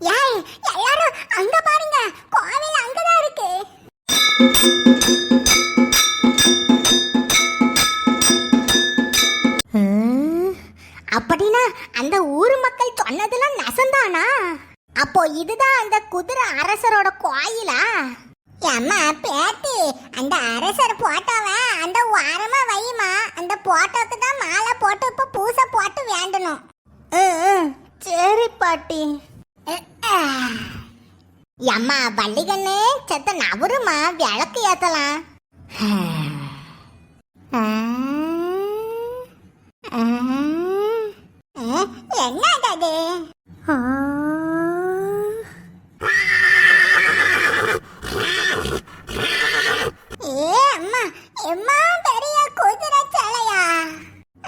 யாய் எல்லாரும் அங்க பாருங்க. கோவில் அங்கதான் இருக்கு. ஹம், அப்படின்னா அந்த ஊர் மக்கள் சொன்னதெல்லாம் நெசந்தானா? அப்போ இதுதான் அந்த குதிரை அரசரோட கோயிலா? அம்மா பேட்டி அந்த அரசர் போட்டோவை அந்த வாரமா வைமா அந்த போட்டோக்கு தான் மாலை போட்டு இப்ப பூசை போட்டு வேண்டணும். சரி பாட்டி. அம்மா வள்ளிகண்ணு செத்த நவருமா விளக்கு ஏத்தலாம் என்னது ஏ அம்மா எம்மா பெரிய குதிரை சிலையா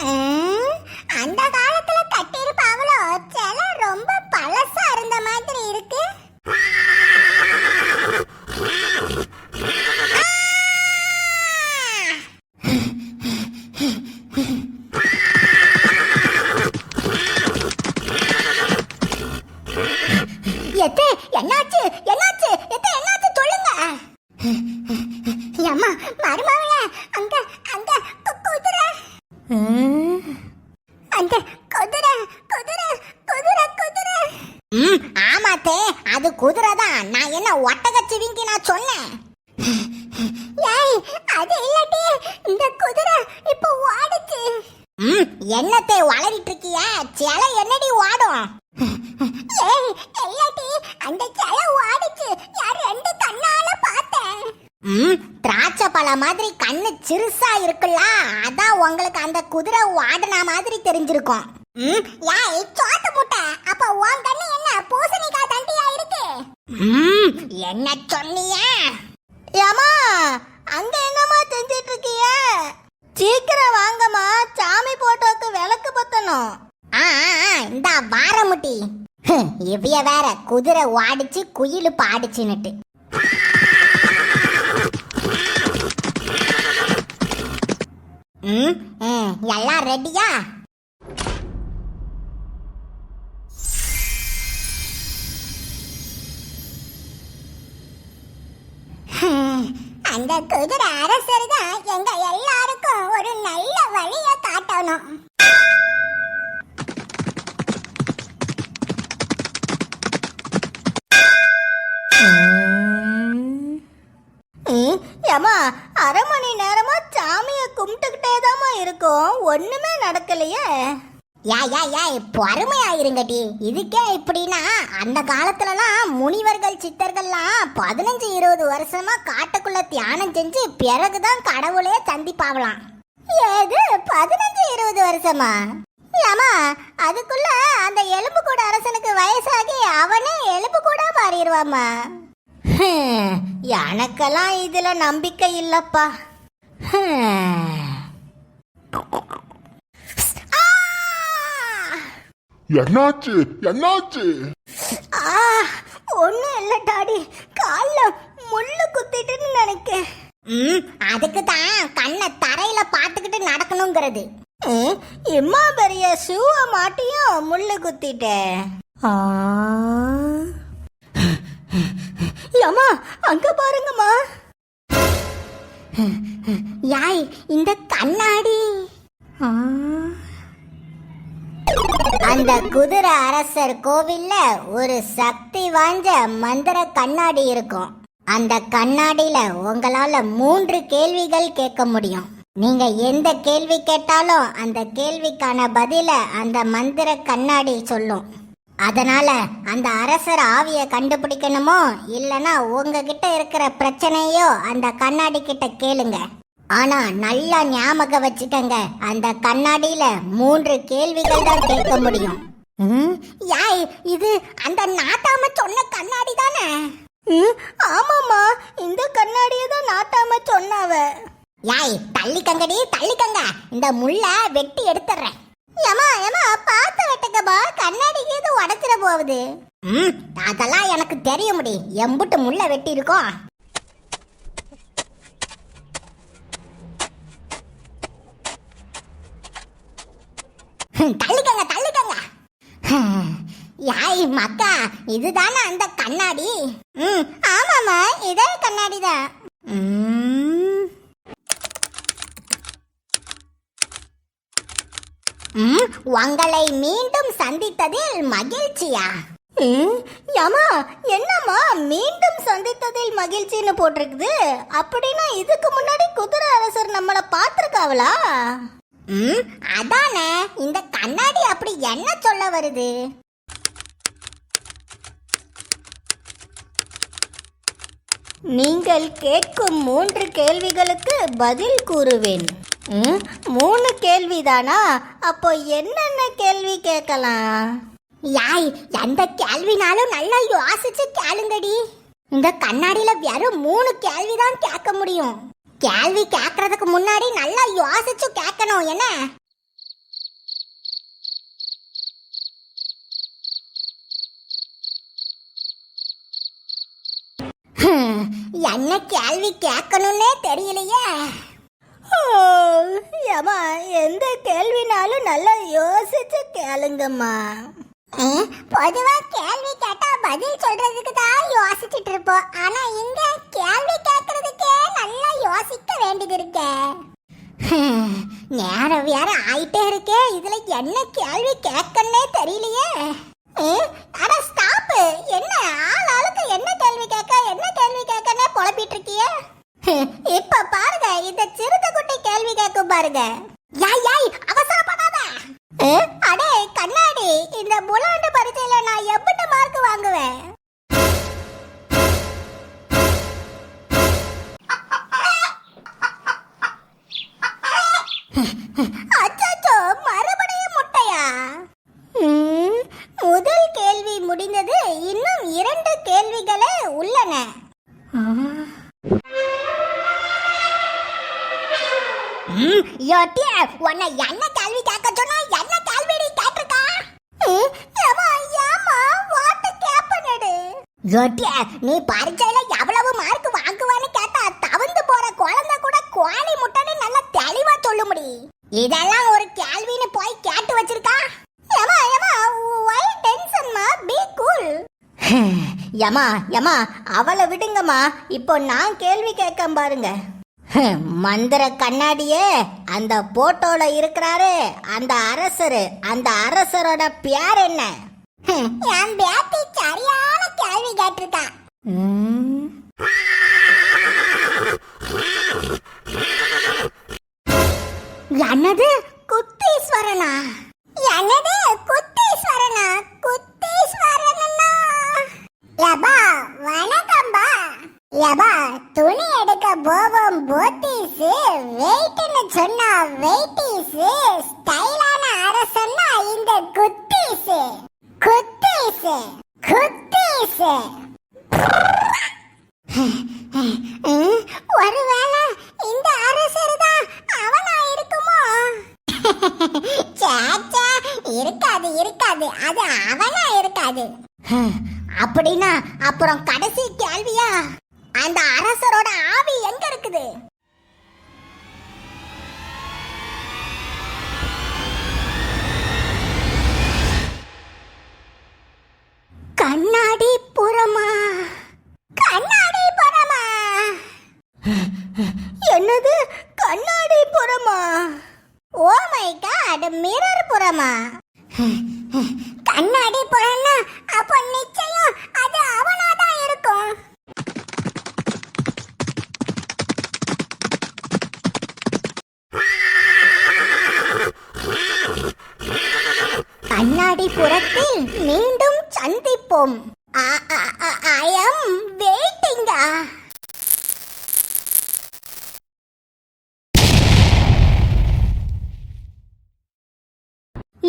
ம், அந்த காலத்துல கட்டியிருப்பாவளோ சிலை ரொம்ப பழசா இருந்த மாதிரி இருக்கு எத்தே என்னாச்சு? என்னாச்சு எத்தே என்னாச்சு சொல்லுங்க அம்மா மருமகளே அங்க அங்க கு- குதிரை அந்த குதிரை குதிரை குதிரை குதிரை ம் ஆமாத்தே அது குதிரை தான் நான் என்ன ஒட்டகச்சிவிங்கி நான் சொன்னேன் ஏய் அது இல்லாட்டி இந்த குதிரை இப்போ ஓடுச்சு ம் என்னத்தை வளரிட்டு இருக்கிய சிலை என்னடி ஓடும் ஏய் இல்லாட்டி அந்த சிலை ஓடுச்சு யார் ரெண்டு கண்ணால பார்த்தேன் ம் திராட்சை பழம் மாதிரி கண்ணு சிறுசா இருக்குல்ல அதான் உங்களுக்கு அந்த குதிரை வாடின மாதிரி தெரிஞ்சிருக்கும். ம். ஏய் சோத்து முட்டை. அப்ப உன் கண்ணு என்ன? பூசணிக்காய் தண்டியா இருக்கு? ம். என்ன சொன்னீங்க ஏமா அங்க என்னமா செஞ்சிட்டு இருக்கீங்க சீக்கிரம் வாங்கம்மா. சாமி போட்டோக்கு விளக்கு பத்தணும். ஆ இந்தா வாரமுட்டி. இவ்விய வேற குதிரை வாடிச்சு குயில் பாடிச்சுன்னுட்டு. ம்? ம், எல்லாம் ரெடியா? அந்த குதிரை அரசர் தான் எங்க எல்லாருக்கும் ஒரு நல்ல வழியை காட்டணும். நேரமா சாமியை கும்பிட்டுக்கிட்டே தாமா இருக்கோம். ஒண்ணுமே நடக்கலையே. யா யா யா பொறுமையா இருங்கடி இதுக்கே இப்படின்னா அந்த காலத்துலலாம் முனிவர்கள் சித்தர்கள்லாம் பதினஞ்சு இருபது வருஷமா காட்டுக்குள்ள தியானம் செஞ்சு பிறகுதான் கடவுளே சந்திப்பாவலாம் ஏது பதினஞ்சு இருபது வருஷமா? ஏமா அதுக்குள்ள அந்த எலும்பு கூட அரசனுக்கு வயசாகி அவனே எலும்பு கூட மாறிடுவாமா எனக்கெல்லாம் இதுல நம்பிக்கை இல்லப்பா. என்னாச்சு? என்னாச்சு? ஆ, ஒண்ணும் இல்ல டாடி. கால்ல முள்ளு குத்திட்டுன்னு நினைக்கேன். ம் அதுக்கு தான் கண்ணை தரையில பார்த்துக்கிட்டு நடக்கணுங்கிறது. ம், இம்மா பெரிய ஷூவ மாட்டியும் முள்ளு குத்திட்டேன். அம்மா அங்க பாருங்கம்மா. யாய் இந்த கண்ணாடி. அந்த குதிரை அரசர் கோவில்ல ஒரு சக்தி வாய்ந்த மந்திர கண்ணாடி இருக்கும். அந்த கண்ணாடியில உங்களால மூன்று கேள்விகள் கேட்க முடியும். நீங்க எந்த கேள்வி கேட்டாலும் அந்த கேள்விக்கான பதில அந்த மந்திர கண்ணாடி சொல்லும். அதனால அந்த அரசர் ஆவிய கண்டுபிடிக்கணுமோ இல்லனா உங்ககிட்ட இருக்கிற பிரச்சனையோ அந்த கண்ணாடி கிட்ட கேளுங்க. ஆனா நல்லா ஞாபகம் வச்சுக்கங்க அந்த கண்ணாடியில மூன்று கேள்விகள் தான் கேட்க முடியும். யாய் இது அந்த நாட்டாம சொன்ன கண்ணாடி தானே? ஆமாமா இந்த கண்ணாடியை தான் நாட்டாம சொன்னாவ. யாய் தள்ளிக்கங்கடி தள்ளிக்கங்க. இந்த முள்ள வெட்டி எடுத்துறேன். ஏமா ஏமா பார்த்து வெட்டுங்கப்பா கண்ணாடி கீது உடச்சிட போகுது. ம் அதெல்லாம் எனக்கு தெரிய முடி எம்புட்டு முள்ள வெட்டி இருக்கோம் தள்ளிக்கங்க தள்ளிக்கங்க. யாய் மக்கா இதுதானே அந்த கண்ணாடி? ம் ஆமாமா இதே கண்ணாடி தான் ம் ம், உங்களை மீண்டும் சந்தித்ததில் மகிழ்ச்சியா? ஏமா என்னம்மா மீண்டும் சந்தித்ததில் மகிழ்ச்சின்னு போட்டிருக்குது? அப்படின்னா இதுக்கு முன்னாடி குதிரை அரசர் நம்மளை பார்த்துருக்காவளா? ம் அதானே இந்த கண்ணாடி அப்படி என்ன சொல்ல வருது? நீங்கள் கேட்கும் மூன்று கேள்விகளுக்கு பதில் கூறுவேன். மூணு கேள்விதானா? அப்போ என்னென்ன கேள்வி கேட்கலாம்? யாய் எந்த கேள்வினாலும் நல்லா யோசிச்சு கேளுங்கடி. இந்த கண்ணாடியில வெறும் மூணு கேள்வி தான் கேட்க முடியும். கேள்வி கேட்கறதுக்கு முன்னாடி நல்லா யோசிச்சு கேட்கணும் என்ன? என்ன கேள்வி கேட்கணும்னே தெரியலையே. ஏமா எந்த கேள்வினாலும் நல்லா யோசிச்சு கேளுங்கம்மா. பொதுவா கேள்வி கேட்டா பதில் சொல்றதுக்கு தான் யோசிச்சுட்டு இருப்போம். ஆனா இங்க கேள்வி கேட்கறதுக்கே நல்லா யோசிக்க வேண்டியது இருக்கே. நேரம் வேற ஆயிட்டே இருக்கே. இதுல என்ன கேள்வி கேட்கன்னே தெரியலையே. அட ஸ்டாப் என்ன? ஆள் ஆளுக்கு என்ன கேள்வி கேட்க என்ன கேள்வி கேட்கன்னே புலம்பிட்டு இருக்கியே? இப்ப பாருங்க இந்த சிறுத்தை குட்டி கேள்வி கேட்கும் பாருங்க. யாய் யாய் அவசரப்படாத. அடே கண்ணாடி இந்த புலாண்டு பரீட்சையில நான் எம்பிட்டு மார்க் வாங்குவேன்? ம், யோட்டிய, உன்னை என்ன கேள்வி கேட்க சொன்னா என்ன கேள்வி நீ கேட்டிருக்கா? ம், ஏம்மா, ஏம்மா, what happened? நீ பரீட்சையில எவ்வளவு மார்க் வாங்குவான்னு கேட்டா தவந்து போற குழந்தை கூட கோழி முட்டைன்னு நல்லா தெளிவா சொல்ல முடியும் இதெல்லாம் ஒரு கேள்வின்னு போய் கேட்டு வச்சிருக்கா? ஏமா ஏமா why tension மா? பி கூல் யமா யமா அவளை விடுங்கம்மா. இப்போ நான் கேள்வி கேட்க பாருங்க. மந்திர கண்ணாடியே அந்த போட்டோல இருக்கிறாரு அந்த அரசரு. அந்த அரசரோட பேர் என்ன? என் பேத்தி சரியான கேள்வி கேட்டிருக்கா. என்னது? குத்தீஸ்வரனா? என்னது? குத்தீஸ்வரனா? குத்தீஸ்வரனா? யபா வணக்கம்பா யபா துணி எடுக்க போவோம் போத்தீஸ் வெயிட்னு சொன்னா வெயிட்டீஸ் ஸ்டைலான அரசன்னா இந்த குத்தீஸ். குத்தீஸ் குத்தீஸ். ஒருவேளை இந்த அரசர் தான் அவனா இருக்குமோ? சாச்சா இருக்காது இருக்காது. அது அவனா இருக்காது. அப்படின்னா அப்புறம் கடைசி கேள்வியா? அந்த அரசரோட ஆவி எங்க இருக்குது? கண்ணாடி புறமா? கண்ணாடி புறமா? என்னது? கண்ணாடி புறமா? ஓ மை காட் மிரர் புறமா? கண்ணாடி புறம்னா அப்ப நிச்சயம் அது அவனாதான் இருக்கும் கண்ணாடி மீண்டும் சந்திப்போம். ஐ அம் வெயிட்டிங்கா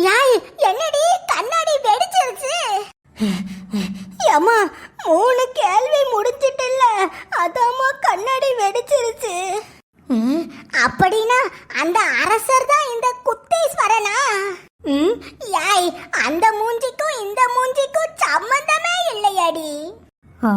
யாய் என்னடி கண்ணாடி வெடிச்சிருச்சு? ஏமா மூணு கேள்வி முடிஞ்சிட்டுல்ல அதாமா கண்ணாடி வெடிச்சிருச்சு. அப்படின்னா அந்த அரசர் தான் இந்த குத்தீஸ்வரனா ம் யாய் அந்த மூஞ்சிக்கும் இந்த மூஞ்சிக்கும் சம்மந்தமே இல்லையாடி. ஆ.